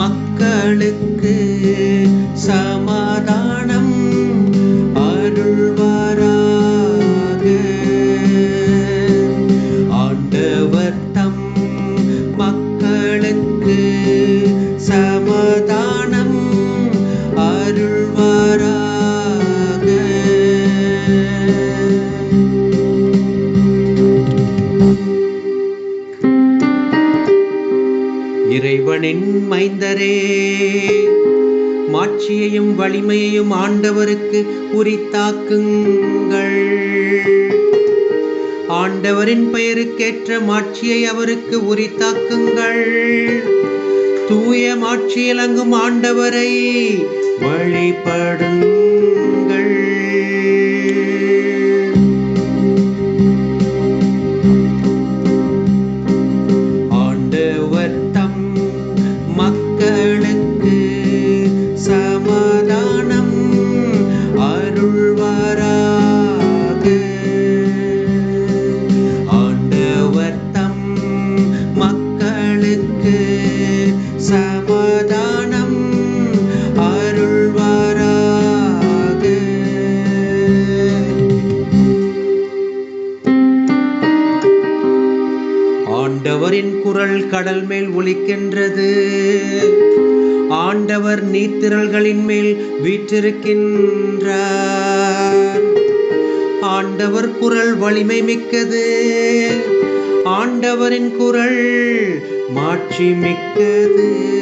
மக்களுக்கு சமாதானம் இறைவனின் மைந்தரே. மாட்சியையும் வலிமையையும் ஆண்டவருக்கு உரித்தாக்குங்கள். ஆண்டவரின் பெயருக்கேற்ற மாட்சியை அவருக்கு உரித்தாக்குங்கள். தூய மாட்சியிலங்கும் ஆண்டவரை வழிபடுங்கள். ஆண்டவரின் குரல் கடல் மேல் ஒலிக்கின்றது. ஆண்டவர் நீர்த்திரள்களின் மேல் வீற்றிருக்கின்றார். ஆண்டவர் குரல் வலிமை மிக்கது. ஆண்டவரின் குரல் மாட்சி மிக்கது.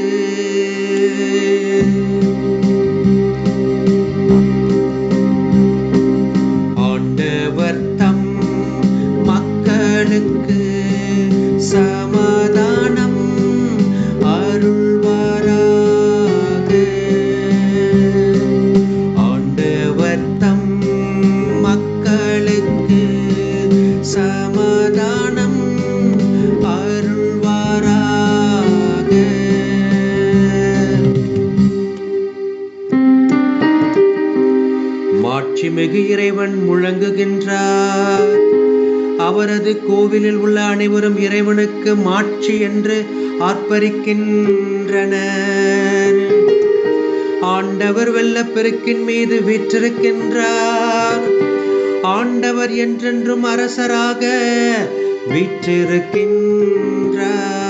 மாட்சிமிகு இறைவன் முழங்குகின்றார். அவரது கோவிலில் உள்ள அனைவரும் இறைவனுக்கு மாட்சி என்று ஆர்ப்பரிக்கின்றனர். ஆண்டவர் வெள்ளப்பெருக்கின் மீது வீற்றிருக்கின்றார். ஆண்டவர் என்றென்றும் அரசராக வீற்றிருக்கின்றார்.